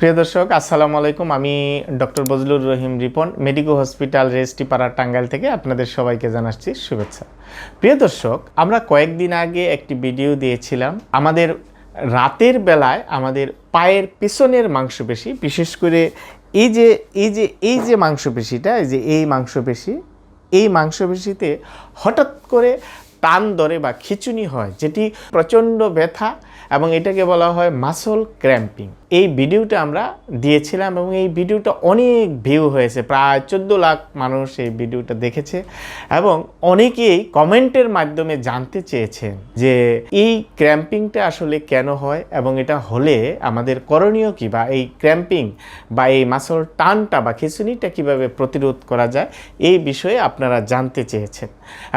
প্রিয় দর্শক, আসসালামু আলাইকুম। আমি doctor Bazlur Rahim Ripon, medico hospital রেস্টিপাড়া Tangail থেকে আপনাদের সবাইকে জানাচ্ছি শুভেচ্ছা। প্রিয় দর্শক, আমরা কয়েকদিন আগে একটি ভিডিও দিয়েছিলাম। আমাদের রাতের বেলায় আমাদের পায়ের পেছনের মাংসপেশি, বিশেষ করে এই যে এই যে এই যে মাংসপেশিটা, এই যে এই মাংসপেশি, এই মাংসপেশিতে হঠাৎ করে টান ধরে বা খিচুনি হয়, যেটি প্রচণ্ড ব্যথা এবং এটাকে বলা হয় মাসল ক্র্যাম্পিং এই ভিডিওটা আমরা দিয়েছিলাম এবং এই ভিডিওটা অনেক ভিউ হয়েছে, প্রায় চোদ্দ লাখ মানুষ এই ভিডিওটা দেখেছে এবং অনেকেই কমেন্টের মাধ্যমে জানতে চেয়েছেন যে এই ক্র্যাম্পিংটা আসলে কেন হয় এবং এটা হলে আমাদের করণীয় কী বা এই ক্র্যাম্পিং বা এই মাসল টানটা বা খিচুনিটা কীভাবে প্রতিরোধ করা যায় এই বিষয়ে আপনারা জানতে চেয়েছেন।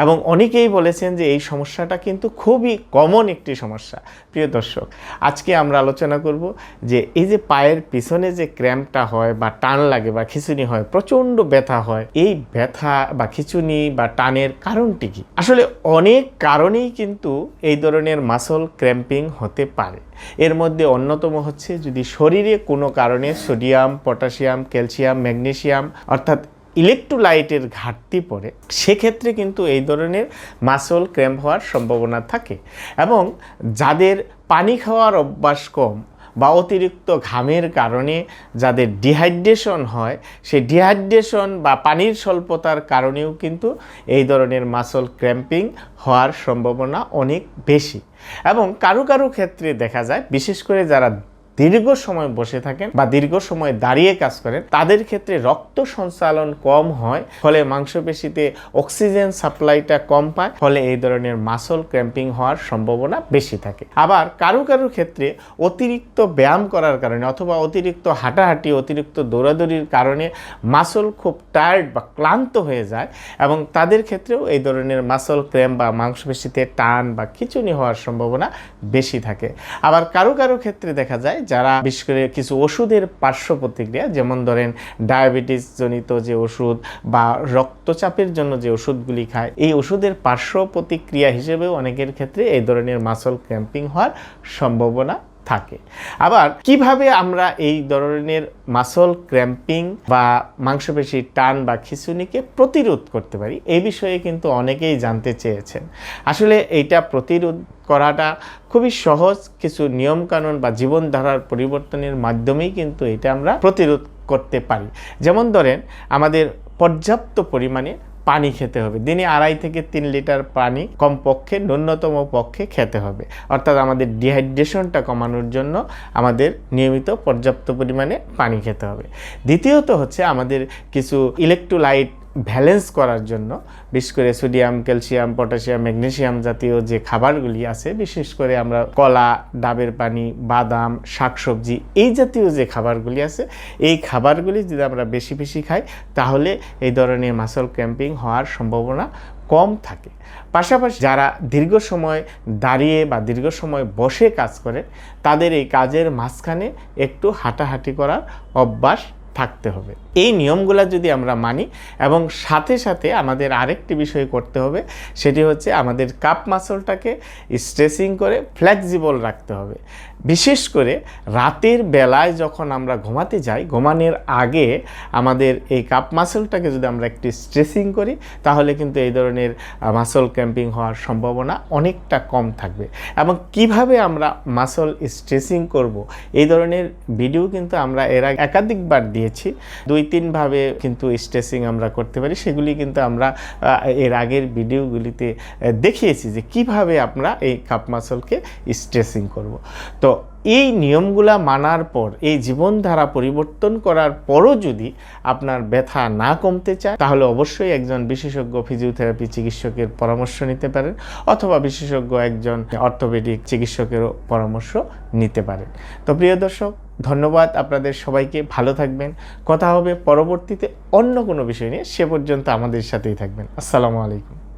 এবং অনেকেই বলেছেন যে এই সমস্যাটা কিন্তু খুবই কমন একটি সমস্যা। প্রিয় দর্শক, আজকে আমরা আলোচনা করব যে এই যে পায়ের পিছনে যে ক্র্যাম্পটা হয় বা টান লাগে বা খিচুনি হয়, প্রচণ্ড ব্যথা হয়, এই ব্যথা বা খিচুনি বা টানের কারণটি কি? আসলে অনেক কারণেই কিন্তু এই ধরনের মাসল ক্র্যাম্পিং হতে পারে। এর মধ্যে অন্যতম হচ্ছে যদি শরীরে কোনো কারণে সোডিয়াম পটাশিয়াম ক্যালসিয়াম ম্যাগনেসিয়াম অর্থাৎ ইলেকট্রোলাইটের ঘাটতি পড়ে, সেক্ষেত্রে কিন্তু এই ধরনের মাসল ক্র্যাম্প হওয়ার সম্ভাবনা থাকে এবং যাদের পানি খাওয়ার অভ্যাস কম বা অতিরিক্ত ঘামের কারণে যাদের ডিহাইড্রেশন হয়, সেই ডিহাইড্রেশন বা পানির স্বল্পতার কারণেও কিন্তু এই ধরনের মাসল ক্র্যাম্পিং হওয়ার সম্ভাবনা অনেক বেশি। এবং কারও কারও ক্ষেত্রে দেখা যায়, বিশেষ করে যারা দীর্ঘ সময় বসে থাকেন বা দীর্ঘ সময় দাঁড়িয়ে কাজ করেন, তাদের ক্ষেত্রে রক্ত সঞ্চালন কম হয়, ফলে মাংসপেশিতে অক্সিজেন সাপ্লাইটা কম পায়, ফলে এই ধরনের মাসল ক্র্যাম্পিং হওয়ার সম্ভাবনা বেশি থাকে। আবার কারও কারও ক্ষেত্রে অতিরিক্ত ব্যায়াম করার কারণে অথবা অতিরিক্ত হাঁটাহাঁটি, অতিরিক্ত দৌড়াদৌড়ির কারণে মাসল খুব টায়ার্ড বা ক্লান্ত হয়ে যায় এবং তাদের ক্ষেত্রেও এই ধরনের মাসল ক্র্যাম্প বা মাংসপেশিতে টান বা খিচুনি হওয়ার সম্ভাবনা বেশি থাকে। আবার কারও কারও ক্ষেত্রে দেখা যায় যারা বিশেষ করে কিছু ওষুধের পার্শ্ব প্রতিক্রিয়া যেমন ধরেন ডায়াবেটিস জনিত যে ওষুধ বা রক্তচাপের জন্য যে ওষুধগুলি খায়, এই ওষুধের পার্শ্ব প্রতিক্রিয়া হিসেবেও অনেকের ক্ষেত্রে এই ধরনের মাসল ক্র্যাম্পিং হওয়ার সম্ভাবনা থাকে। আবার কীভাবে আমরা এই ধরনের মাসল ক্র্যাম্পিং বা মাংসপেশির টান বা খিচুনিকে প্রতিরোধ করতে পারি এই বিষয়ে কিন্তু অনেকেই জানতে চেয়েছেন। আসলে এইটা প্রতিরোধ করাটা খুবই সহজ কিছু নিয়মকানুন বা জীবনধারার পরিবর্তনের মাধ্যমেই কিন্তু এটা আমরা প্রতিরোধ করতে পারি। যেমন ধরেন, আমাদের পর্যাপ্ত পরিমাণে পানি খেতে হবে। দিনে আড়াই থেকে তিন লিটার পানি কমপক্ষে ন্যূনতম পক্ষে খেতে হবে। অর্থাৎ আমাদের ডিহাইড্রেশনটা কমানোর জন্য আমাদের নিয়মিত পর্যাপ্ত পরিমাণে পানি খেতে হবে। দ্বিতীয়ত হচ্ছে আমাদের কিছু ইলেকট্রোলাইট ব্যালেন্স করার জন্য, বিশেষ করে সোডিয়াম, ক্যালসিয়াম, পটাশিয়াম, ম্যাগনেসিয়াম জাতীয় যে খাবারগুলি আছে, বিশেষ করে আমরা কলা, ডাবের পানি, বাদাম, শাকসবজি, এই জাতীয় যে খাবারগুলি আছে, এই খাবারগুলি যদি আমরা বেশি বেশি খাই, তাহলে এই ধরনের মাসল ক্যাম্পিং হওয়ার সম্ভাবনা কম থাকে। পাশাপাশি যারা দীর্ঘ সময় দাঁড়িয়ে বা দীর্ঘ সময় বসে কাজ করে, তাদের এই কাজের মাঝখানে একটু হাঁটাহাঁটি করার অভ্যাস থাকতে হবে। এই নিয়মগুলো যদি আমরা মানি এবং সাথে সাথে আমাদের আরেকটি বিষয় করতে হবে, সেটি হচ্ছে আমাদের কাপ মাসলটাকে স্ট্রেসিং করে ফ্লেক্সিবল রাখতে হবে। বিশেষ করে রাতের বেলায় যখন আমরা ঘুমাতে যাই, ঘুমানোর আগে আমাদের এই কাপ মাসলটাকে যদি আমরা একটু স্ট্রেসিং করি, তাহলে কিন্তু এই ধরনের মাসল ক্যাম্পিং হওয়ার সম্ভাবনা অনেকটা কম থাকবে। এবং কীভাবে আমরা মাসল স্ট্রেসিং করব, এই ধরনের ভিডিও কিন্তু আমরা এর আগে একাধিকবার দিয়েছি দুই তিনভাবে কিন্তু স্ট্রেসিং আমরা করতে পারি, সেগুলি কিন্তু আমরা এর আগের ভিডিওগুলিতে দেখিয়েছি যে কীভাবে আমরা এই কাপ মাসলকে স্ট্রেসিং করব। তো এই নিয়মগুলা মানার পর, এই জীবনধারা পরিবর্তন করার পরও যদি আপনার ব্যথা না কমতে চায়, তাহলে অবশ্যই একজন বিশেষজ্ঞ ফিজিওথেরাপি চিকিৎসকের পরামর্শ নিতে পারেন, অথবা বিশেষজ্ঞ একজন অর্থোপেডিক চিকিৎসকেরও পরামর্শ নিতে পারেন। তো প্রিয় দর্শক ধন্যবাদ, আপনাদের সবাইকে ভালো থাকবেন। কথা হবে পরবর্তীতে অন্য কোনো বিষয় নিয়ে। সে পর্যন্ত আমাদের সাথেই থাকবেন। আসসালামু আলাইকুম।